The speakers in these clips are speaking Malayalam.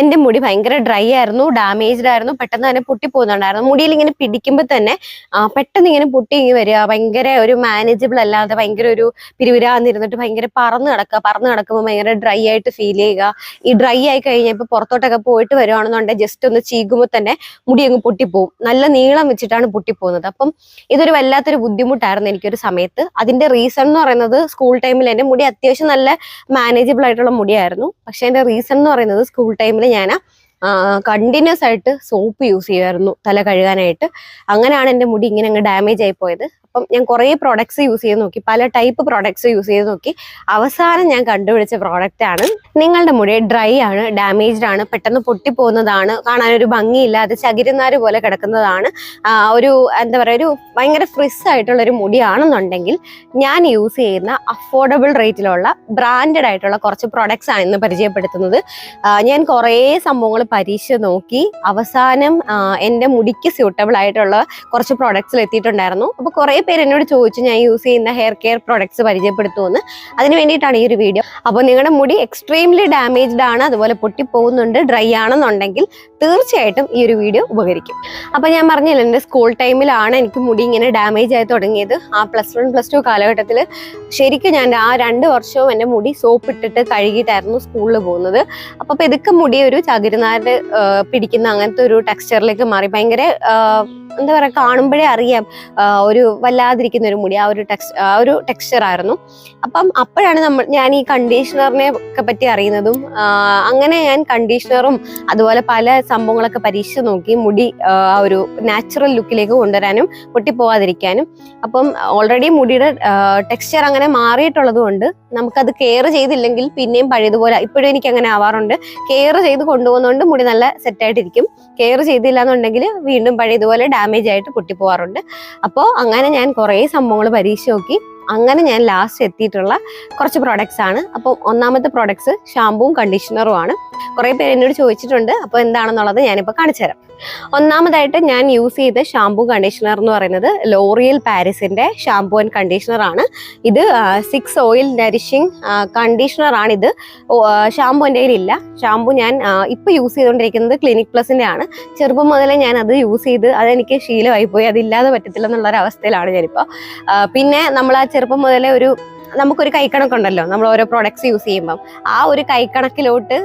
എന്റെ മുടി ഭയങ്കര ഡ്രൈ ആയിരുന്നു ഡാമേജ്ഡ് ആയിരുന്നു പെട്ടെന്ന് തന്നെ പൊട്ടി പോകുന്നുണ്ടായിരുന്നു മുടിയിൽ ഇങ്ങനെ പിടിക്കുമ്പോൾ തന്നെ പെട്ടെന്ന് ഇങ്ങനെ പൊട്ടി വരിക. ഭയങ്കര ഒരു മാനേജബിൾ അല്ലാതെ ഭയങ്കര ഒരു പിരിവിരാന്നിരുന്നിട്ട് ഭയങ്കര പറന്ന് കിടക്കുക പറന്ന് കിടക്കുമ്പോൾ ഭയങ്കര ഡ്രൈ ആയിട്ട് ഫീൽ ചെയ്യുക. ഈ ഡ്രൈ ആയി കഴിഞ്ഞാൽ ഇപ്പോൾ പുറത്തോട്ടൊക്കെ പോയിട്ട് വരുവാണെന്നുണ്ടെങ്കിൽ ജസ്റ്റ് ഒന്ന് ചീകുമ്പോൾ തന്നെ മുടി അങ്ങ് പൊട്ടിപ്പോവും. നല്ല നീളം വെച്ചിട്ടാണ് പൊട്ടിപ്പോകുന്നത്. അപ്പം ഇതൊരു വല്ലാത്തൊരു ബുദ്ധിമുട്ടായിരുന്നു എനിക്കൊരു സമയത്ത്. അതിന്റെ റീസൺ എന്ന് പറയുന്നത് സ്കൂൾ ടൈമിൽ എന്റെ മുടി അത്യാവശ്യം നല്ല മാനേജബിൾ ആയിട്ടുള്ള മുടിയായിരുന്നു. പക്ഷെ എന്റെ റീസൺ എന്ന് പറയുന്നത് സ്കൂൾ ടൈമിൽ ഞാൻ. കണ്ടിന്യൂസ് ആയിട്ട് സോപ്പ് യൂസ് ചെയ്യുമായിരുന്നു തല കഴുകാനായിട്ട്. അങ്ങനെയാണ് എന്റെ മുടി ഇങ്ങനെ അങ്ങ് ഡാമേജ് ആയി പോയത്. അപ്പം ഞാൻ കുറേ പ്രോഡക്ട്സ് യൂസ് ചെയ്ത് നോക്കി. പല ടൈപ്പ് പ്രോഡക്ട്സ് യൂസ് ചെയ്ത് നോക്കി. അവസാനം ഞാൻ കണ്ടുപിടിച്ച പ്രോഡക്റ്റ് ആണ് നിങ്ങളുടെ മുടി ഡ്രൈ ആണ് ഡാമേജ്ഡ് ആണ് പെട്ടെന്ന് പൊട്ടിപ്പോകുന്നതാണ് കാണാനൊരു ഭംഗിയില്ലാതെ ചകിരുന്നാര് പോലെ കിടക്കുന്നതാണ്. ഒരു എന്താ പറയുക ഒരു ഭയങ്കര ഫ്രിസ് ആയിട്ടുള്ള ഒരു മുടിയാണെന്നുണ്ടെങ്കിൽ ഞാൻ യൂസ് ചെയ്യുന്ന അഫോർഡബിൾ റേറ്റിലുള്ള ബ്രാൻഡഡ് ആയിട്ടുള്ള കുറച്ച് പ്രോഡക്ട്സ് ആണ് ഇന്ന് പരിചയപ്പെടുത്തുന്നത്. ഞാൻ കുറേ സംഭവങ്ങൾ പരീക്ഷിച്ച് നോക്കി. അവസാനം എന്റെ മുടിക്ക് സ്യൂട്ടബിൾ ആയിട്ടുള്ള കുറച്ച് പ്രോഡക്ട്സിൽ എത്തിയിട്ടുണ്ടായിരുന്നു. അപ്പോൾ കുറേ പേര് എന്നോട് ചോദിച്ചു ഞാൻ യൂസ് ചെയ്യുന്ന ഹെയർ കെയർ പ്രോഡക്ട്സ് പരിചയപ്പെടുത്തുമെന്ന്. അതിന് വേണ്ടിയിട്ടാണ് ഈ ഒരു വീഡിയോ അപ്പോൾ നിങ്ങളുടെ മുടി എക്സ്ട്രീംലി ഡാമേജ്ഡ് ആണ് അതുപോലെ പൊട്ടിപ്പോകുന്നുണ്ട് ഡ്രൈ ആണെന്നുണ്ടെങ്കിൽ തീർച്ചയായിട്ടും ഈ ഒരു വീഡിയോ ഉപകരിക്കും. അപ്പോൾ ഞാൻ പറഞ്ഞില്ല എന്റെ സ്കൂൾ ടൈമിലാണ് എനിക്ക് മുടി ഇങ്ങനെ ഡാമേജ് ആയി തുടങ്ങിയത്. ആ പ്ലസ് വൺ പ്ലസ് ടു കാലഘട്ടത്തിൽ ശരിക്കും ഞാൻ ആ രണ്ട് വർഷവും എന്റെ മുടി സോപ്പ് ഇട്ടിട്ട് കഴുകിയിട്ടായിരുന്നു സ്കൂളിൽ പോകുന്നത്. അപ്പോൾ പെതുക്കെ മുടി ഒരു ചകിരിനാര് പിടിക്കുന്ന അങ്ങനത്തെ ഒരു ടെക്സ്ചറിലേക്ക് മാറി. ഭയങ്കര എന്താ പറയുക കാണുമ്പോഴേ അറിയാം ഒരു വല്ലാതിരിക്കുന്ന ഒരു മുടി ആ ഒരു ടെക്സ് ആ ഒരു ടെക്സ്ചർ ആയിരുന്നു. അപ്പം അപ്പോഴാണ് നമ്മൾ ഞാൻ ഈ കണ്ടീഷണറിനെ ഒക്കെ പറ്റി അറിയുന്നതും അങ്ങനെ ഞാൻ കണ്ടീഷണറും അതുപോലെ പല സംഭവങ്ങളൊക്കെ പരീക്ഷിച്ച് നോക്കി മുടി ആ ഒരു നാച്ചുറൽ ലുക്കിലേക്ക് കൊണ്ടുവരാനും പൊട്ടിപ്പോവാതിരിക്കാനും. അപ്പം ഓൾറെഡി മുടിയുടെ ടെക്സ്ചർ അങ്ങനെ മാറിയിട്ടുള്ളത് കൊണ്ട് നമുക്കത് കെയർ ചെയ്തില്ലെങ്കിൽ പിന്നെയും പഴയതുപോലെ ഇപ്പോഴും എനിക്ക് അങ്ങനെ ആവാറുണ്ട്. കെയർ ചെയ്ത് കൊണ്ടുപോകുന്നതുകൊണ്ട് മുടി നല്ല സെറ്റായിട്ടിരിക്കും കെയർ ചെയ്തില്ല എന്നുണ്ടെങ്കിൽ വീണ്ടും പഴയതുപോലെ ഡാമേജ് ആയിട്ട് പൊട്ടിപ്പോവാറുണ്ട്. അപ്പോൾ അങ്ങനെ ഞാൻ കുറേ സംഭവങ്ങൾ പരീക്ഷിച്ച് നോക്കി. അങ്ങനെ ഞാൻ ലാസ്റ്റ് എത്തിയിട്ടുള്ള കുറച്ച് പ്രോഡക്ട്സ് ആണ്. അപ്പോൾ ഒന്നാമത്തെ പ്രോഡക്ട്സ് ഷാമ്പുവും കണ്ടീഷണറും ആണ്. കുറേ പേര് എന്നോട് ചോദിച്ചിട്ടുണ്ട് അപ്പോൾ എന്താണെന്നുള്ളത് ഞാനിപ്പോൾ കാണിച്ചു തരാം. ഒന്നാമതായിട്ട് ഞാൻ യൂസ് ചെയ്ത ഷാംപൂ കണ്ടീഷണർ എന്ന് പറയുന്നത് ലോറിയൽ പാരീസിന്റെ ഷാംപൂ ആൻഡ് കണ്ടീഷണർ ആണ്. ഇത് സിക്സ് ഓയിൽ നരിഷിങ് കണ്ടീഷണർ ആണ് ഇത്. ഷാംപൂ എന്റെ കയ്യിലില്ല ഷാംപൂ ഞാൻ ഇപ്പോൾ ഇപ്പൊ യൂസ് ചെയ്തുകൊണ്ടിരിക്കുന്നത് ക്ലിനിക് പ്ലസിന്റെ ആണ്. ചെറുപ്പം മുതലേ ഞാൻ അത് യൂസ് ചെയ്ത് അതെനിക്ക് ശീലമായി പോയി. അതില്ലാതെ പറ്റത്തില്ല എന്നുള്ള ഒരു അവസ്ഥയിലാണ് ഞാനിപ്പോൾ പിന്നെ നമ്മൾ ആ ചെറുപ്പം മുതലേ ഒരു നമുക്കൊരു കൈക്കണക്കുണ്ടല്ലോ നമ്മൾ ഓരോ പ്രോഡക്ട്സ് യൂസ് ചെയ്യുമ്പം. ആ ഒരു കൈക്കണക്കിലോട്ട്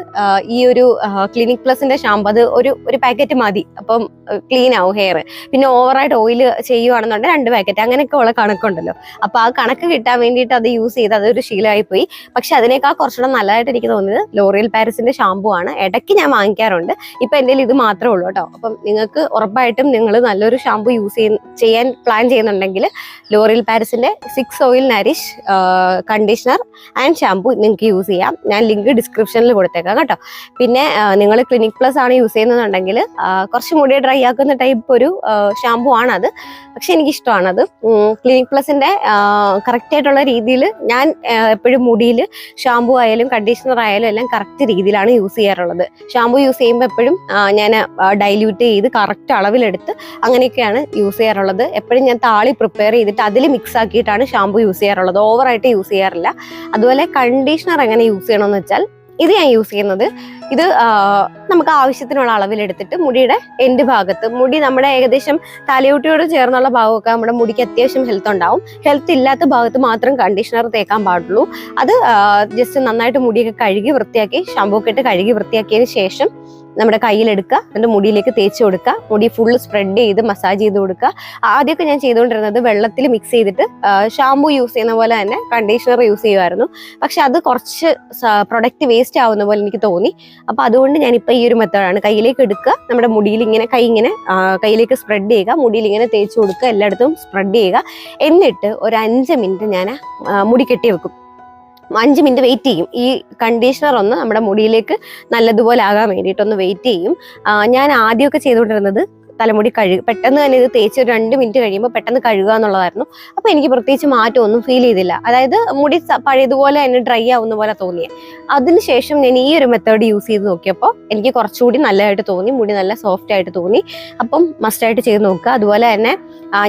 ഈ ഒരു ക്ലിനിക് പ്ലസിന്റെ ഷാമ്പു അത് ഒരു ഒരു പാക്കറ്റ് മതി. അപ്പം ക്ലീൻ ആവും ഹെയർ പിന്നെ ഓവറായിട്ട് ഓയിൽ ചെയ്യുവാണെന്നുണ്ടെങ്കിൽ രണ്ട് പാക്കറ്റ് അങ്ങനെയൊക്കെ ഉള്ള കണക്കുണ്ടല്ലോ. അപ്പൊ ആ കണക്ക് കിട്ടാൻ വേണ്ടിയിട്ട് അത് യൂസ് ചെയ്ത് അതൊരു ശീലമായി പോയി പക്ഷെ അതിനേക്കാൾ കുറച്ചുകൂടെ നല്ലതായിട്ട് എനിക്ക് തോന്നിയത് ലോറിയൽ പാരിസിന്റെ ഷാമ്പു ആണ്. ഇടയ്ക്ക് ഞാൻ വാങ്ങിക്കാറുണ്ട്. ഇപ്പൊ എന്റെ ഇത് മാത്രമേ ഉള്ളൂ കേട്ടോ. അപ്പം നിങ്ങൾക്ക് ഉറപ്പായിട്ടും നിങ്ങൾ നല്ലൊരു ഷാമ്പു യൂസ് ചെയ്യാൻ പ്ലാൻ ചെയ്യുന്നുണ്ടെങ്കിൽ L'Oreal പാരിസിന്റെ six oil nourish conditioner and shampoo നിങ്ങൾക്ക് യൂസ് ചെയ്യാം. ഞാൻ ലിങ്ക് ഡിസ്ക്രിപ്ഷനിൽ കൊടുത്തേക്കാം കേട്ടോ. പിന്നെ നിങ്ങൾ ക്ലിനിക് പ്ലസ് ആണ് യൂസ് ചെയ്യുന്നതെന്നുണ്ടെങ്കിൽ കുറച്ച് മുടി ഡ്രൈ ആക്കുന്ന ടൈപ്പ് ഒരു ഷാംപൂ ആണത്. പക്ഷെ എനിക്കിഷ്ടമാണത്. ക്ലിനിക് പ്ലസിന്റെ കറക്റ്റ് ആയിട്ടുള്ള രീതിയിൽ ഞാൻ എപ്പോഴും മുടിയിൽ ഷാംപൂ ആയാലും കണ്ടീഷണർ ആയാലും എല്ലാം കറക്റ്റ് രീതിയിലാണ് യൂസ് ചെയ്യാറുള്ളത്. ഷാംപൂ യൂസ് ചെയ്യുമ്പോൾ എപ്പോഴും ഞാൻ ഡൈല്യൂട്ട് ചെയ്ത് കറക്റ്റ് അളവിലെടുത്ത് അങ്ങനെയൊക്കെയാണ് യൂസ് ചെയ്യാറുള്ളത്. എപ്പോഴും ഞാൻ താളി പ്രിപ്പയർ ചെയ്തിട്ട് അതിൽ മിക്സ് ആക്കിയിട്ടാണ് ഷാംപൂ യൂസ് ചെയ്യാറുള്ളത്. ഓവറായിട്ട് യൂസ് ചെയ്യാറില്ല. അതുപോലെ കണ്ടീഷണർ എങ്ങനെ യൂസ് ചെയ്യണമെന്ന് വെച്ചാൽ ഇത് ഞാൻ യൂസ് ചെയ്യുന്നത് ഇത് നമുക്ക് ആവശ്യത്തിനുള്ള അളവിലെടുത്തിട്ട് മുടിയുടെ എൻഡ് ഭാഗത്ത് മുടി നമ്മുടെ ഏകദേശം തലയോട്ടിയോട് ചേർന്നുള്ള ഭാഗമൊക്കെ നമ്മുടെ മുടിക്ക് അത്യാവശ്യം ഹെൽത്ത് ഉണ്ടാവും. ഹെൽത്ത് ഇല്ലാത്ത ഭാഗത്ത് മാത്രം കണ്ടീഷണർ തേക്കാൻ പാടുള്ളൂ. അത് ജസ്റ്റ് നന്നായിട്ട് മുടിയൊക്കെ കഴുകി വൃത്തിയാക്കി ഷാമ്പൂ ഒക്കെ ഇട്ട് കഴുകി വൃത്തിയാക്കിയതിന് ശേഷം നമ്മുടെ കയ്യിലെടുക്കുക എന്നിട്ട് മുടിയിലേക്ക് തേച്ച് കൊടുക്കുക മുടി ഫുള്ള് സ്പ്രെഡ് ചെയ്ത് മസാജ് ചെയ്ത് കൊടുക്കുക. ആദ്യമൊക്കെ ഞാൻ ചെയ്തുകൊണ്ടിരുന്നത് വെള്ളത്തിൽ മിക്സ് ചെയ്തിട്ട് ഷാമ്പു യൂസ് ചെയ്യുന്ന പോലെ തന്നെ കണ്ടീഷണർ യൂസ് ചെയ്യുമായിരുന്നു. പക്ഷെ അത് കുറച്ച് പ്രൊഡക്റ്റ് വേസ്റ്റ് ആവുന്ന പോലെ എനിക്ക് തോന്നി. അപ്പോൾ അതുകൊണ്ട് ഞാൻ ഇപ്പൊ ഈ ഒരു മെത്തേഡാണ് കയ്യിലേക്ക് എടുക്കുക നമ്മുടെ മുടിയിൽ ഇങ്ങനെ കൈ ഇങ്ങനെ കയ്യിലേക്ക് സ്പ്രെഡ് ചെയ്യുക മുടിയിൽ ഇങ്ങനെ തേച്ച് കൊടുക്കുക എല്ലായിടത്തും സ്പ്രെഡ് ചെയ്യുക. എന്നിട്ട് ഒരു അഞ്ച് മിനിറ്റ് ഞാൻ മുടി കെട്ടി വെക്കും അഞ്ച് മിനിറ്റ് വെയിറ്റ് ചെയ്യും. ഈ കണ്ടീഷണർ ഒന്ന് നമ്മുടെ മുടിയിലേക്ക് നല്ലതുപോലെ ആകാൻ വേണ്ടിയിട്ടൊന്ന് വെയിറ്റ് ചെയ്യും. ഞാൻ ആദ്യമൊക്കെ ചെയ്തുകൊണ്ടിരുന്നത് തലമുടി കഴുകുക പെട്ടെന്ന് തന്നെ ഇത് തേച്ച് ഒരു രണ്ട് മിനിറ്റ് കഴിയുമ്പോൾ പെട്ടെന്ന് കഴുകുക എന്നുള്ളതായിരുന്നു. അപ്പോൾ എനിക്ക് പ്രത്യേകിച്ച് മാറ്റമൊന്നും ഫീൽ ചെയ്തില്ല. അതായത് മുടി പഴയതുപോലെ തന്നെ ഡ്രൈ ആവുന്ന പോലെ തോന്നിയ. അതിനുശേഷം ഞാൻ ഈ ഒരു മെത്തേഡ് യൂസ് ചെയ്ത് നോക്കിയപ്പോൾ എനിക്ക് കുറച്ചുകൂടി നല്ലതായിട്ട് തോന്നി മുടി നല്ല സോഫ്റ്റ് ആയിട്ട് തോന്നി. അപ്പം മസ്റ്റായിട്ട് ചെയ്ത് നോക്കുക. അതുപോലെ തന്നെ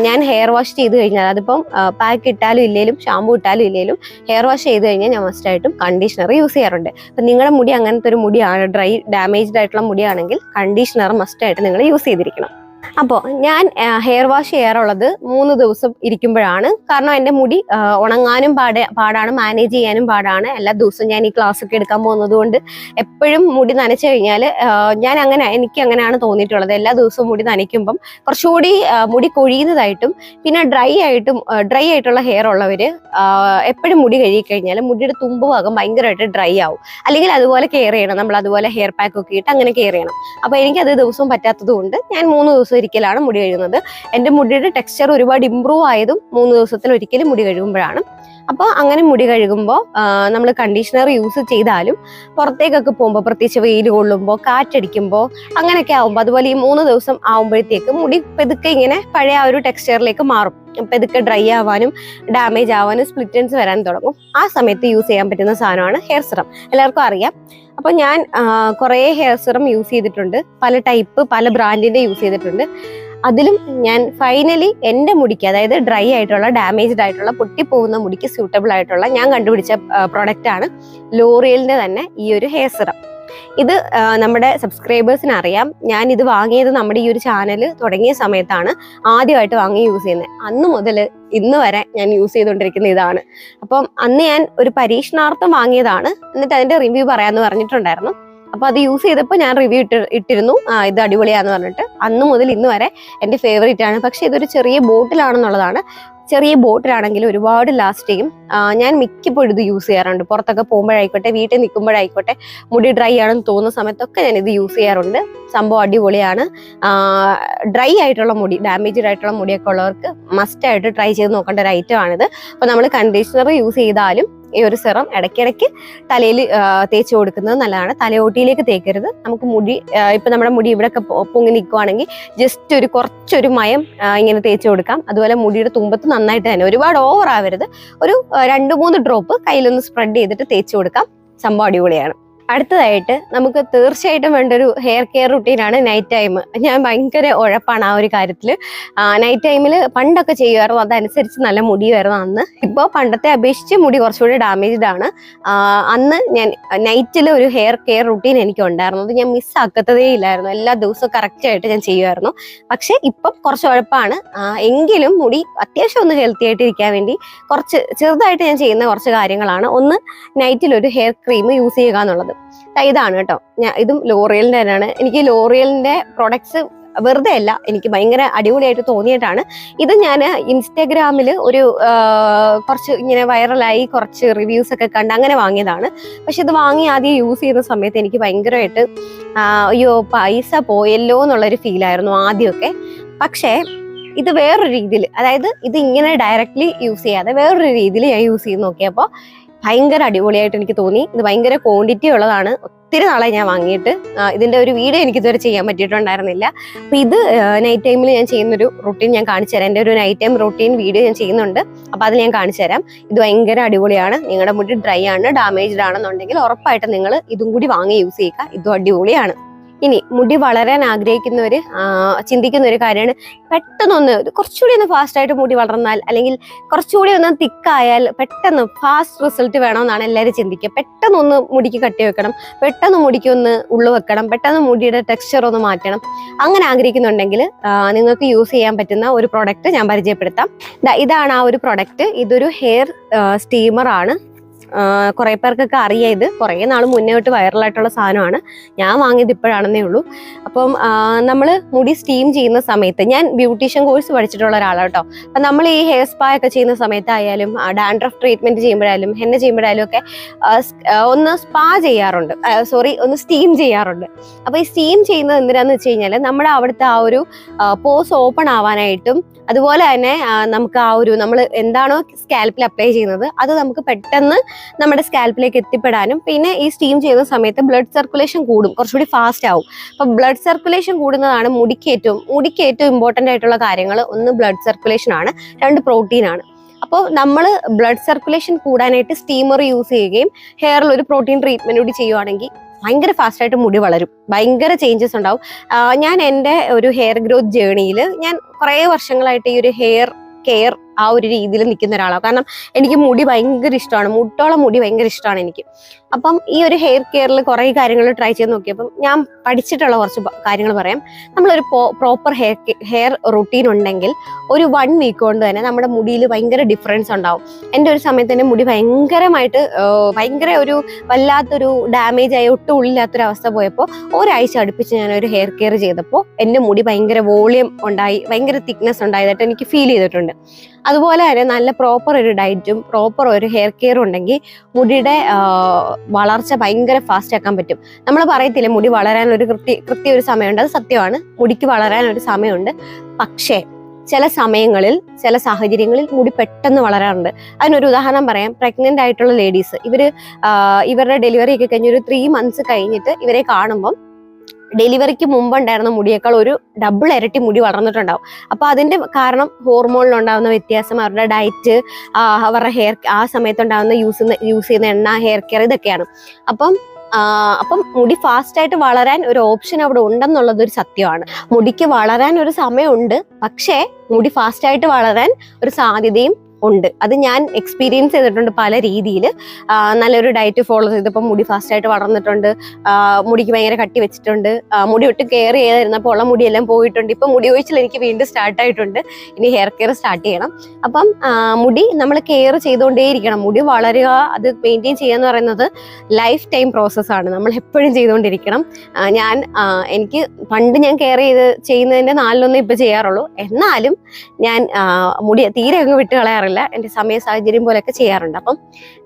ഞാൻ ഹെയർ വാഷ് ചെയ്ത് കഴിഞ്ഞാൽ അതിപ്പം പാക്ക് ഇട്ടാലും ഇല്ലേലും ഷാമ്പു ഇട്ടാലും ഇല്ലേലും ഹെയർ വാഷ് ചെയ്ത് കഴിഞ്ഞാൽ ഞാൻ മസ്റ്റ് ആയിട്ടും കണ്ടീഷണർ യൂസ് ചെയ്യാറുണ്ട്. അപ്പം നിങ്ങളുടെ മുടി അങ്ങനത്തെ ഒരു മുടിയാണ് ഡ്രൈ ഡാമേജ്ഡ് ആയിട്ടുള്ള മുടിയാണെങ്കിൽ കണ്ടീഷണർ മസ്റ്റ് ആയിട്ട് നിങ്ങൾ യൂസ് ചെയ്തിരിക്കണം. അപ്പോൾ ഞാൻ ഹെയർ വാഷ് ചെയ്യാറുള്ളത് മൂന്ന് ദിവസം ഇരിക്കുമ്പോഴാണ്. കാരണം എന്റെ മുടി ഉണങ്ങാനും പാട പാടാണ് മാനേജ് ചെയ്യാനും പാടാണ്. എല്ലാ ദിവസവും ഞാൻ ഈ ക്ലാസ് ഒക്കെ എടുക്കാൻ പോകുന്നത് കൊണ്ട് എപ്പോഴും മുടി നനച്ചു കഴിഞ്ഞാൽ ഞാൻ അങ്ങനെ എനിക്ക് അങ്ങനെയാണ് തോന്നിയിട്ടുള്ളത്. എല്ലാ ദിവസവും മുടി നനയ്ക്കുമ്പം കുറച്ചുകൂടി മുടി കൊഴിയുന്നതായിട്ടും പിന്നെ ഡ്രൈ ആയിട്ടും ഡ്രൈ ആയിട്ടുള്ള ഹെയർ ഉള്ളവർ എപ്പോഴും മുടി കഴുകിക്കഴിഞ്ഞാൽ മുടിയുടെ തുമ്പ് ഭാഗം ഭയങ്കരമായിട്ട് ഡ്രൈ ആവും. അല്ലെങ്കിൽ അതുപോലെ കെയർ ചെയ്യണം. നമ്മൾ അതുപോലെ ഹെയർ പാക്ക് ഒക്കെ ഇട്ട് അങ്ങനെ കെയർ ചെയ്യണം. അപ്പോൾ എനിക്കത് ദിവസവും പറ്റാത്തത് കൊണ്ട് ഞാൻ മൂന്ന് ദിവസം ഒരിക്കലാണ് മുടി കഴുകുന്നത്. എന്റെ മുടിയുടെ ടെക്സ്ചർ ഒരുപാട് ഇമ്പ്രൂവ് ആയതും മൂന്ന് ദിവസത്തിൽ ഒരിക്കലും മുടി കഴുകുമ്പോഴാണ്. അപ്പോൾ അങ്ങനെ മുടി കഴുകുമ്പോൾ നമ്മൾ കണ്ടീഷണർ യൂസ് ചെയ്താലും പുറത്തേക്കൊക്കെ പോകുമ്പോൾ പ്രത്യേകിച്ച് വെയിൽ കൊള്ളുമ്പോൾ കാറ്റടിക്കുമ്പോൾ അങ്ങനെയൊക്കെ ആവുമ്പോൾ അതുപോലെ ഈ മൂന്ന് ദിവസം ആവുമ്പോഴത്തേക്ക് മുടി പെതുക്കെ ഇങ്ങനെ പഴയ ആ ഒരു ടെക്സ്ചറിലേക്ക് മാറും. പെതുക്കെ ഡ്രൈ ആവാനും ഡാമേജ് ആവാനും സ്പ്ലിറ്റൻസ് വരാൻ തുടങ്ങും. ആ സമയത്ത് യൂസ് ചെയ്യാൻ പറ്റുന്ന സാധനമാണ് ഹെയർ സിറം എല്ലാവർക്കും അറിയാം. അപ്പോൾ ഞാൻ കുറേ ഹെയർ സിറം യൂസ് ചെയ്തിട്ടുണ്ട്. പല ടൈപ്പ് പല ബ്രാൻഡിന്റെ യൂസ് ചെയ്തിട്ടുണ്ട്. അതിലും ഞാൻ ഫൈനലി എന്റെ മുടിക്ക് അതായത് ഡ്രൈ ആയിട്ടുള്ള ഡാമേജ്ഡ് ആയിട്ടുള്ള പൊട്ടിപ്പോകുന്ന മുടിക്ക് സ്യൂട്ടബിൾ ആയിട്ടുള്ള ഞാൻ കണ്ടുപിടിച്ച പ്രൊഡക്റ്റാണ് ലോറിയലിന്റെ തന്നെ ഈ ഒരു ഹെയർ സിറം ഇത് നമ്മുടെ സബ്സ്ക്രൈബേഴ്സിന് അറിയാം. ഞാൻ ഇത് വാങ്ങിയത് നമ്മുടെ ഈ ഒരു ചാനൽ തുടങ്ങിയ സമയത്താണ് ആദ്യമായിട്ട് വാങ്ങി യൂസ് ചെയ്യുന്നത് അന്ന് മുതൽ ഇന്ന് വരെ ഞാൻ യൂസ് ചെയ്തുകൊണ്ടിരിക്കുന്ന ഇതാണ്. അപ്പം അന്ന് ഞാൻ ഒരു പരീക്ഷണാർത്ഥം വാങ്ങിയതാണ്. എന്നിട്ട് അതിന്റെ റിവ്യൂ പറയാമെന്ന് പറഞ്ഞിട്ടുണ്ടായിരുന്നു. അപ്പൊ അത് യൂസ് ചെയ്തപ്പോൾ ഞാൻ റിവ്യൂ ഇട്ട് ഇട്ടിരുന്നു. ഇത് അടിപൊളിയാന്ന് പറഞ്ഞിട്ട്. അന്ന് മുതൽ ഇന്ന് വരെ എന്റെ ഫേവറേറ്റ് ആണ്. പക്ഷെ ഇതൊരു ചെറിയ ബോട്ടിലാണെന്നുള്ളതാണ് ചെറിയ ബോട്ടിലാണെങ്കിൽ ഒരുപാട് ലാസ്റ്റ് ചെയ്യും ഞാൻ മിക്കപ്പോഴും ഇത് യൂസ് ചെയ്യാറുണ്ട്. പുറത്തൊക്കെ പോകുമ്പോഴായിക്കോട്ടെ വീട്ടിൽ നിൽക്കുമ്പോഴായിക്കോട്ടെ മുടി ഡ്രൈ ആണെന്ന് തോന്നുന്ന സമയത്തൊക്കെ ഞാൻ ഇത് യൂസ് ചെയ്യാറുണ്ട്. സംഭവം അടിപൊളിയാണ്. ഡ്രൈ ആയിട്ടുള്ള മുടി ഡാമേജ്ഡ് ആയിട്ടുള്ള മുടിയൊക്കെ ഉള്ളവർക്ക് മസ്റ്റായിട്ട് ട്രൈ ചെയ്ത് നോക്കേണ്ട ഒരു ഐറ്റം ആണിത്. അപ്പോൾ നമ്മൾ കണ്ടീഷണർ യൂസ് ചെയ്താലും ഈ ഒരു സിറം ഇടയ്ക്കിടയ്ക്ക് തലയിൽ തേച്ച് കൊടുക്കുന്നത് നല്ലതാണ്. തലയോട്ടിയിലേക്ക് തേക്കരുത്. നമുക്ക് മുടി ഇപ്പം നമ്മുടെ മുടി ഇവിടെ ഒക്കെ പൊങ്ങി നിൽക്കുവാണെങ്കിൽ ജസ്റ്റ് ഒരു കുറച്ചൊരു മയം ഇങ്ങനെ തേച്ച് കൊടുക്കാം. അതുപോലെ മുടിയുടെ തുമ്പത്ത് നന്നായിട്ട് തന്നെ ഒരുപാട് ഓവർ ആവരുത്. ഒരു രണ്ട് മൂന്ന് ഡ്രോപ്പ് കയ്യിലൊന്ന് സ്പ്രെഡ് ചെയ്തിട്ട് തേച്ച് കൊടുക്കാം. സംഭവം അടിപൊളിയാണ്. അടുത്തതായിട്ട് നമുക്ക് തീർച്ചയായിട്ടും വേണ്ട ഒരു ഹെയർ കെയർ റുട്ടീനാണ് നൈറ്റ് ടൈം ഞാൻ ഭയങ്കര ഉഴപ്പാണ് ആ ഒരു കാര്യത്തിൽ നൈറ്റ് ടൈമിൽ പണ്ടൊക്കെ ചെയ്യുമായിരുന്നു. അതനുസരിച്ച് നല്ല മുടിയായിരുന്നു അന്ന്. ഇപ്പോൾ പണ്ടത്തെ അപേക്ഷിച്ച് മുടി കുറച്ചുകൂടി ഡാമേജ്ഡ് ആണ്. അന്ന് ഞാൻ നൈറ്റിൽ ഒരു ഹെയർ കെയർ റുട്ടീൻ എനിക്ക് ഉണ്ടായിരുന്നു അത് ഞാൻ മിസ്സാക്കത്തതേ ഇല്ലായിരുന്നു. എല്ലാ ദിവസവും കറക്റ്റായിട്ട് ഞാൻ ചെയ്യുമായിരുന്നു. പക്ഷേ ഇപ്പം കുറച്ച് ഉഴപ്പാണ്. എങ്കിലും മുടി അത്യാവശ്യം ഒന്ന് ഹെൽത്തി ആയിട്ട് ഇരിക്കാൻ വേണ്ടി കുറച്ച് ചെറുതായിട്ട് ഞാൻ ചെയ്യുന്ന കുറച്ച് കാര്യങ്ങളാണ്. ഒന്ന് നൈറ്റിൽ ഒരു ഹെയർ ക്രീം യൂസ് ചെയ്യുക എന്നുള്ളത്. ദാ ഇതാണ് കേട്ടോ. ഞാൻ ഇതും ലോറിയലിന്റെ തന്നെയാണ്. എനിക്ക് ലോറിയലിന്റെ പ്രൊഡക്ട്സ് വെറുതെ അല്ല എനിക്ക് ഭയങ്കര അടിപൊളിയായിട്ട് തോന്നിയിട്ടാണ്. ഇത് ഞാൻ ഇൻസ്റ്റാഗ്രാമിൽ ഒരു കുറച്ച് ഇങ്ങനെ വൈറലായി കുറച്ച് റിവ്യൂസ് ഒക്കെ കണ്ട് അങ്ങനെ വാങ്ങിയതാണ്. പക്ഷെ ഇത് വാങ്ങി ആദ്യം യൂസ് ചെയ്യുന്ന സമയത്ത് എനിക്ക് ഭയങ്കരമായിട്ട് അയ്യോ പൈസ പോയല്ലോ എന്നുള്ളൊരു ഫീലായിരുന്നു ആദ്യമൊക്കെ. പക്ഷേ ഇത് വേറൊരു രീതിയിൽ അതായത് ഇത് ഇങ്ങനെ ഡയറക്റ്റ്ലി യൂസ് ചെയ്യാതെ വേറൊരു രീതിയിൽ ഞാൻ യൂസ് ചെയ്ത് നോക്കിയപ്പോൾ ഭയങ്കര അടിപൊളിയായിട്ട് എനിക്ക് തോന്നി. ഇത് ഭയങ്കര ക്വാണ്ടിറ്റി ഉള്ളതാണ്. ഒത്തിരി നാളെ ഞാൻ വാങ്ങിയിട്ട്. ഇതിന്റെ ഒരു വീഡിയോ എനിക്ക് ഇതുവരെ ചെയ്യാൻ പറ്റിയിട്ടുണ്ടായിരുന്നില്ല. അപ്പൊ ഇത് നൈറ്റ് ടൈമിൽ ഞാൻ ചെയ്യുന്നൊരു റൂട്ടീൻ ഞാൻ കാണിച്ചു തരാം. എന്റെ ഒരു നൈറ്റ് ടൈം റൂട്ടീൻ വീഡിയോ ഞാൻ ചെയ്യുന്നുണ്ട്. അപ്പൊ അത് ഞാൻ കാണിച്ചു തരാം. ഇത് ഭയങ്കര അടിപൊളിയാണ്. നിങ്ങളുടെ മുടി ഡ്രൈ ആണ് ഡാമേജ്ഡ് ആണെന്നുണ്ടെങ്കിൽ ഉറപ്പായിട്ട് നിങ്ങൾ ഇതും കൂടി വാങ്ങി യൂസ് ചെയ്യുക. ഇതും അടിപൊളിയാണ്. ഇനി മുടി വളരാൻ ഒരു ചിന്തിക്കുന്ന ഒരു കാര്യമാണ്. പെട്ടെന്നൊന്ന് കുറച്ചുകൂടി ഒന്ന് ഫാസ്റ്റായിട്ട് മുടി വളർന്നാൽ അല്ലെങ്കിൽ കുറച്ചുകൂടി ഒന്ന് തിക്കായാൽ പെട്ടെന്ന് ഫാസ്റ്റ് റിസൾട്ട് വേണമെന്നാണ് എല്ലാവരും ചിന്തിക്കുക. പെട്ടെന്ന് ഒന്ന് മുടിക്ക് കട്ടി വെക്കണം. പെട്ടെന്ന് മുടിക്ക് ഒന്ന് ഉള്ളു വെക്കണം. പെട്ടെന്ന് മുടിയുടെ ടെക്സ്ചർ ഒന്ന് മാറ്റണം. അങ്ങനെ ആഗ്രഹിക്കുന്നുണ്ടെങ്കിൽ നിങ്ങൾക്ക് യൂസ് ചെയ്യാൻ പറ്റുന്ന ഒരു പ്രോഡക്റ്റ് ഞാൻ പരിചയപ്പെടുത്താം. ഇതാണ് ആ ഒരു പ്രോഡക്റ്റ് ഇതൊരു ഹെയർ സ്റ്റീമർ ആണ്. കുറെ പേർക്കൊക്കെ അറിയാം ഇത്. കുറേ നാൾ മുന്നേ തൊട്ട് വൈറലായിട്ടുള്ള സാധനമാണ്. ഞാൻ വാങ്ങിയത് ഇപ്പോഴാണെന്നേ ഉള്ളൂ. അപ്പം നമ്മൾ മുടി സ്റ്റീം ചെയ്യുന്ന സമയത്ത് ഞാൻ ബ്യൂട്ടീഷ്യൻ കോഴ്സ് പഠിച്ചിട്ടുള്ള ഒരാളാണ് കേട്ടോ അപ്പം നമ്മൾ ഈ ഹെയർ സ്പാ ഒക്കെ ചെയ്യുന്ന സമയത്തായാലും ഡാൻഡ്രഫ് ട്രീറ്റ്മെന്റ് ചെയ്യുമ്പോഴായാലും ഹെന്ന ചെയ്യുമ്പോഴായാലും ഒക്കെ ഒന്ന് സ്പാ ചെയ്യാറുണ്ട്. സോറി ഒന്ന് സ്റ്റീം ചെയ്യാറുണ്ട്. അപ്പോൾ ഈ സ്റ്റീം ചെയ്യുന്നത് എന്തിനാന്ന് വെച്ച് കഴിഞ്ഞാൽ നമ്മുടെ അവിടുത്തെ ആ ഒരു പോസ് ഓപ്പൺ ആവാനായിട്ടും അതുപോലെ തന്നെ നമുക്ക് ആ ഒരു നമ്മൾ എന്താണോ സ്കാൽപ്പിൽ അപ്ലൈ ചെയ്യുന്നത് അത് നമുക്ക് പെട്ടെന്ന് നമ്മുടെ സ്കാൽപ്പിലേക്ക് എത്തിപ്പെടാനും പിന്നെ ഈ സ്റ്റീം ചെയ്യുന്ന സമയത്ത് ബ്ലഡ് സർക്കുലേഷൻ കൂടും കുറച്ചുകൂടി ഫാസ്റ്റ് ആവും. അപ്പൊ ബ്ലഡ് സർക്കുലേഷൻ കൂടുന്നതാണ് മുടിക്ക് ഏറ്റവും മുടിക്ക് ഏറ്റവും ഇമ്പോർട്ടന്റ് ആയിട്ടുള്ള കാര്യങ്ങൾ ഒന്ന് ബ്ലഡ് സർക്കുലേഷൻ ആണ് രണ്ട് പ്രോട്ടീൻ ആണ്. അപ്പോൾ നമ്മൾ ബ്ലഡ് സർക്കുലേഷൻ കൂടാനായിട്ട് സ്റ്റീമർ യൂസ് ചെയ്യുകയും ഹെയറിൽ ഒരു പ്രോട്ടീൻ ട്രീറ്റ്മെന്റ് കൂടി ചെയ്യുവാണെങ്കിൽ ഭയങ്കര ഫാസ്റ്റ് ആയിട്ട് മുടി വളരും. ഭയങ്കര ചേഞ്ചസ് ഉണ്ടാവും. ഞാൻ എന്റെ ഒരു ഹെയർ ഗ്രോത്ത് ജേണിയിൽ ഞാൻ കുറേ വർഷങ്ങളായിട്ട് ഈ ഒരു ഹെയർ കെയർ ആ ഒരു രീതിയിൽ നിൽക്കുന്ന ഒരാളാണ് കാരണം എനിക്ക് മുടി ഭയങ്കര ഇഷ്ടമാണ്. മുട്ടോളം മുടി ഭയങ്കര ഇഷ്ടമാണ് എനിക്ക്. അപ്പം ഈ ഒരു ഹെയർ കെയറിൽ കുറേ കാര്യങ്ങൾ ട്രൈ ചെയ്ത് നോക്കിയപ്പം ഞാൻ പഠിച്ചിട്ടുള്ള കുറച്ച് കാര്യങ്ങൾ പറയാം. നമ്മളൊരു പ്രോപ്പർ ഹെയർ ഹെയർ റുട്ടീൻ ഉണ്ടെങ്കിൽ ഒരു വൺ വീക്ക് കൊണ്ട് തന്നെ നമ്മുടെ മുടിയിൽ ഭയങ്കര ഡിഫറൻസ് ഉണ്ടാവും. എന്റെ ഒരു സമയത്ത് തന്നെ മുടി ഭയങ്കരമായിട്ട് ഭയങ്കര ഒരു വല്ലാത്തൊരു ഡാമേജ് ആയി ഒട്ടും ഉള്ളില്ലാത്തൊരു അവസ്ഥ പോയപ്പോൾ ഒരാഴ്ച അടുപ്പിച്ച് ഞാൻ ഒരു ഹെയർ കെയർ ചെയ്തപ്പോൾ എന്റെ മുടി ഭയങ്കര വോളിയം ഉണ്ടായി ഭയങ്കര തിക്നെസ് ഉണ്ടായതായിട്ട് എനിക്ക് ഫീൽ ചെയ്തിട്ടുണ്ട്. അതുപോലെ തന്നെ നല്ല പ്രോപ്പർ ഒരു ഡയറ്റും പ്രോപ്പർ ഒരു ഹെയർ കെയറും ഉണ്ടെങ്കിൽ മുടിയുടെ വളർച്ച ഭയങ്കര ഫാസ്റ്റ് ആക്കാൻ പറ്റും. നമ്മൾ പറയത്തില്ല മുടി വളരാൻ ഒരു കൃത്യ കൃത്യ ഒരു സമയമുണ്ട്. അത് സത്യമാണ്. മുടിക്ക് വളരാൻ ഒരു സമയമുണ്ട്. പക്ഷേ ചില സമയങ്ങളിൽ ചില സാഹചര്യങ്ങളിൽ മുടി പെട്ടെന്ന് വളരാറുണ്ട്. അതിനൊരു ഉദാഹരണം പറയാം. പ്രഗ്നന്റ് ആയിട്ടുള്ള ലേഡീസ് ഇവർ ഇവരുടെ ഡെലിവറി ഒക്കെ കഴിഞ്ഞ് ഒരു ത്രീ മന്ത്സ് കഴിഞ്ഞിട്ട് ഇവരെ കാണുമ്പം ഡെലിവറിക്ക് മുമ്പ് ഉണ്ടായിരുന്ന മുടിയേക്കാൾ ഒരു ഡബിൾ ഇരട്ടി മുടി വളർന്നിട്ടുണ്ടാവും. അപ്പോൾ അതിന്റെ കാരണം ഹോർമോണിൽ ഉണ്ടാകുന്ന വ്യത്യാസം അവരുടെ ഡയറ്റ് അവരുടെ ഹെയർ ആ സമയത്ത് ഉണ്ടാകുന്ന യൂസ് യൂസ് ചെയ്യുന്ന എണ്ണ ഹെയർ കെയർ ഇതൊക്കെയാണ്. അപ്പം അപ്പം മുടി ഫാസ്റ്റായിട്ട് വളരാൻ ഒരു ഓപ്ഷൻ അവിടെ ഉണ്ടെന്നുള്ളത് ഒരു സത്യമാണ്. മുടിക്ക് വളരാൻ ഒരു സമയമുണ്ട് പക്ഷേ മുടി ഫാസ്റ്റായിട്ട് വളരാൻ ഒരു സാധ്യതയും ഉണ്ട്. അത് ഞാൻ എക്സ്പീരിയൻസ് ചെയ്തിട്ടുണ്ട് പല രീതിയിൽ നല്ലൊരു ഡയറ്റ് ഫോളോ ചെയ്തപ്പോൾ മുടി ഫാസ്റ്റ് ആയിട്ട് വളർന്നിട്ടുണ്ട്. മുടിക്ക് ഭയങ്കര കട്ടി വെച്ചിട്ടുണ്ട്. മുടി ഒട്ട് കെയർ ചെയ്തിരുന്നപ്പോൾ ഉള്ള മുടിയെല്ലാം പോയിട്ടുണ്ട്. ഇപ്പം മുടി ഒഴിച്ചിൽ എനിക്ക് വീണ്ടും സ്റ്റാർട്ട് ആയിട്ടുണ്ട്. ഇനി ഹെയർ കെയർ സ്റ്റാർട്ട് ചെയ്യണം. അപ്പം മുടി നമ്മൾ കെയർ ചെയ്തുകൊണ്ടേയിരിക്കണം. മുടി വളരുക അത് മെയിന്റെയിൻ ചെയ്യുക എന്ന് പറയുന്നത് ലൈഫ് ടൈം പ്രോസസ്സാണ് നമ്മൾ എപ്പോഴും ചെയ്തുകൊണ്ടിരിക്കണം. ഞാൻ എനിക്ക് പണ്ട് ഞാൻ കെയർ ചെയ്ത് ചെയ്യുന്നതിന്റെ നാലിലൊന്നും ഇപ്പം ചെയ്യാറുള്ളൂ. എന്നാലും ഞാൻ മുടി തീരെ അങ്ങ് വിട്ട് കളയാറില്ല എന്റെ സമയ സാഹചര്യം പോലെയൊക്കെ ചെയ്യാറുണ്ട്. അപ്പം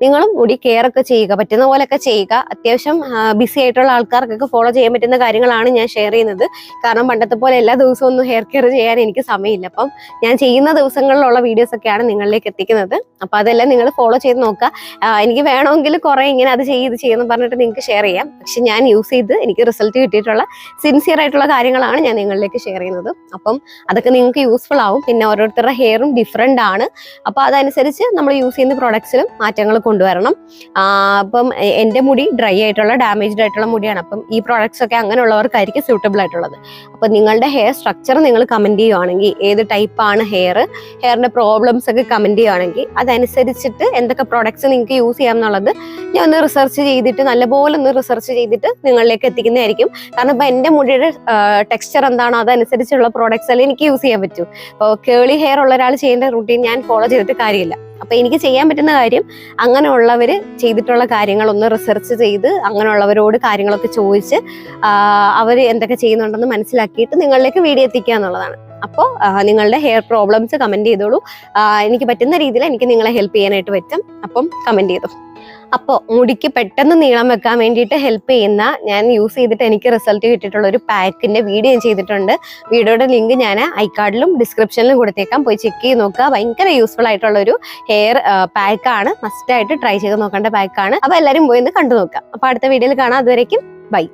നിങ്ങളും മുടി കെയർ ഒക്കെ ചെയ്യുക പറ്റുന്ന പോലെയൊക്കെ ചെയ്യുക. അത്യാവശ്യം ബിസി ആയിട്ടുള്ള ആൾക്കാർക്കൊക്കെ ഫോളോ ചെയ്യാൻ പറ്റുന്ന കാര്യങ്ങളാണ് ഞാൻ ഷെയർ ചെയ്യുന്നത്. കാരണം പണ്ടത്തെ പോലെ എല്ലാ ദിവസവും ഒന്നും ഹെയർ കെയർ ചെയ്യാൻ എനിക്ക് സമയമില്ല. അപ്പം ഞാൻ ചെയ്യുന്ന ദിവസങ്ങളിലുള്ള വീഡിയോസ് ഒക്കെയാണ് നിങ്ങളിലേക്ക് എത്തിക്കുന്നത്. അപ്പോൾ അതെല്ലാം നിങ്ങൾ ഫോളോ ചെയ്ത് നോക്കുക. എനിക്ക് വേണമെങ്കിൽ കുറേ ഇങ്ങനെ അത് ചെയ്ത് ചെയ്യുന്നു പറഞ്ഞിട്ട് നിങ്ങൾക്ക് ഷെയർ ചെയ്യാം. പക്ഷെ ഞാൻ യൂസ് ചെയ്ത് എനിക്ക് റിസൾട്ട് കിട്ടിയിട്ടുള്ള സിൻസിയർ ആയിട്ടുള്ള കാര്യങ്ങളാണ് ഞാൻ നിങ്ങളിലേക്ക് ഷെയർ ചെയ്യുന്നത്. അപ്പം അതൊക്കെ നിങ്ങൾക്ക് യൂസ്ഫുൾ ആവും. പിന്നെ ഓരോരുത്തരുടെ ഹെയറും ഡിഫറെന്റ് ആണ്. അപ്പോൾ അതനുസരിച്ച് നമ്മൾ യൂസ് ചെയ്യുന്ന പ്രോഡക്ട്സിലും മാറ്റങ്ങൾ കൊണ്ടുവരണം. അപ്പം എന്റെ മുടി ഡ്രൈ ആയിട്ടുള്ള ഡാമേജ്ഡ് ആയിട്ടുള്ള മുടിയാണ്. അപ്പം ഈ പ്രോഡക്ട്സ് ഒക്കെ അങ്ങനെയുള്ളവർക്കായിരിക്കും സ്യൂട്ടബിൾ ആയിട്ടുള്ളത്. അപ്പം നിങ്ങളുടെ ഹെയർ സ്ട്രക്ചർ നിങ്ങൾ കമന്റ് ചെയ്യുവാണെങ്കിൽ ഏത് ടൈപ്പാണ് ഹെയർ ഹെയറിന്റെ പ്രോബ്ലംസ് ഒക്കെ കമന്റ് ചെയ്യുവാണെങ്കിൽ അതനുസരിച്ചിട്ട് എന്തൊക്കെ പ്രോഡക്ട്സ് നിങ്ങൾക്ക് യൂസ് ചെയ്യാം എന്നുള്ളത് ഞാൻ ഒന്ന് റിസർച്ച് ചെയ്തിട്ട് നല്ലപോലെ ഒന്ന് റിസർച്ച് ചെയ്തിട്ട് നിങ്ങളിലേക്ക് എത്തിക്കുന്നതായിരിക്കും. കാരണം ഇപ്പം എന്റെ മുടിയുടെ ടെക്സ്ചർ എന്താണോ അതനുസരിച്ചുള്ള പ്രോഡക്റ്റ്സ് അല്ലേ എനിക്ക് യൂസ് ചെയ്യാൻ പറ്റും. ഇപ്പോൾ കേളി ഹെയർ ഉള്ള ഒരാൾ ചെയ്യേണ്ട റൂട്ടീൻ ഞാൻ ഫോളോ ചെയ്തിട്ട് കാര്യമില്ല. അപ്പൊ എനിക്ക് ചെയ്യാൻ പറ്റുന്ന കാര്യം അങ്ങനെയുള്ളവർ ചെയ്തിട്ടുള്ള കാര്യങ്ങൾ ഒന്ന് റിസർച്ച് ചെയ്ത് അങ്ങനെയുള്ളവരോട് കാര്യങ്ങളൊക്കെ ചോദിച്ച് അവർ എന്തൊക്കെ ചെയ്യുന്നുണ്ടെന്ന് മനസ്സിലാക്കിയിട്ട് നിങ്ങളിലേക്ക് വീഡിയോ എത്തിക്കുക എന്നുള്ളതാണ്. അപ്പോൾ നിങ്ങളുടെ ഹെയർ പ്രോബ്ലംസ് കമന്റ് ചെയ്തോളൂ. എനിക്ക് പറ്റുന്ന രീതിയിൽ എനിക്ക് നിങ്ങളെ ഹെൽപ്പ് ചെയ്യാനായിട്ട് പറ്റും. അപ്പം കമന്റ് ചെയ്തു. അപ്പോൾ മുടിക്ക് പെട്ടെന്ന് നീളം വെക്കാൻ വേണ്ടിയിട്ട് ഹെൽപ്പ് ചെയ്യുന്ന ഞാൻ യൂസ് ചെയ്തിട്ട് എനിക്ക് റിസൾട്ട് കിട്ടിയിട്ടുള്ള ഒരു പാക്കിന്റെ വീഡിയോ ഞാൻ ചെയ്തിട്ടുണ്ട്. വീഡിയോയുടെ ലിങ്ക് ഞാൻ ഐക്കാർഡിലും ഡിസ്ക്രിപ്ഷനിലും കൊടുത്തേക്കാം. പോയി ചെക്ക് ചെയ്ത് നോക്കുക. ഭയങ്കര യൂസ്ഫുൾ ആയിട്ടുള്ള ഒരു ഹെയർ പാക്കാണ് മസ്റ്റായിട്ട് ട്രൈ ചെയ്ത് നോക്കേണ്ട പാക്കാണ് അപ്പോൾ എല്ലാവരും പോയി ഒന്ന് കണ്ടു നോക്കാം അപ്പോൾ അടുത്ത വീഡിയോയിൽ കാണാം. അതുവരേക്കും ബൈ